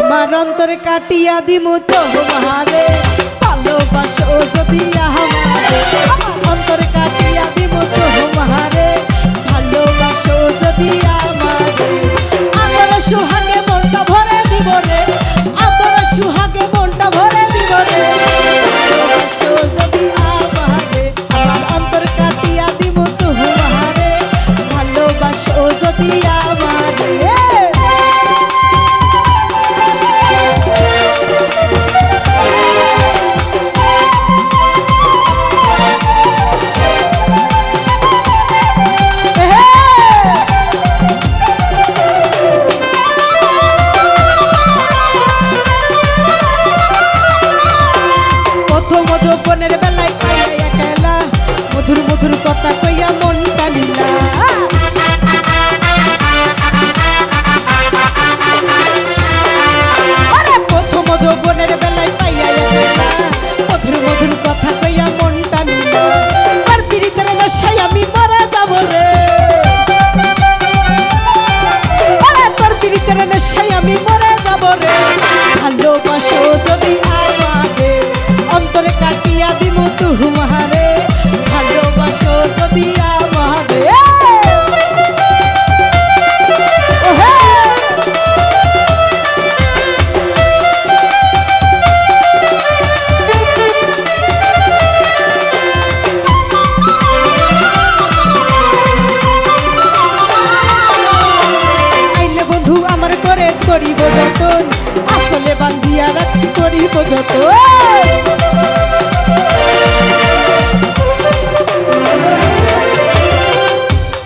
আমার অন্তরে কাটিয়া দিমু তোমারে ভালোবাসো যদি আশায় আমি পরে যাব রে। দিয়া রাখছি করিব যত।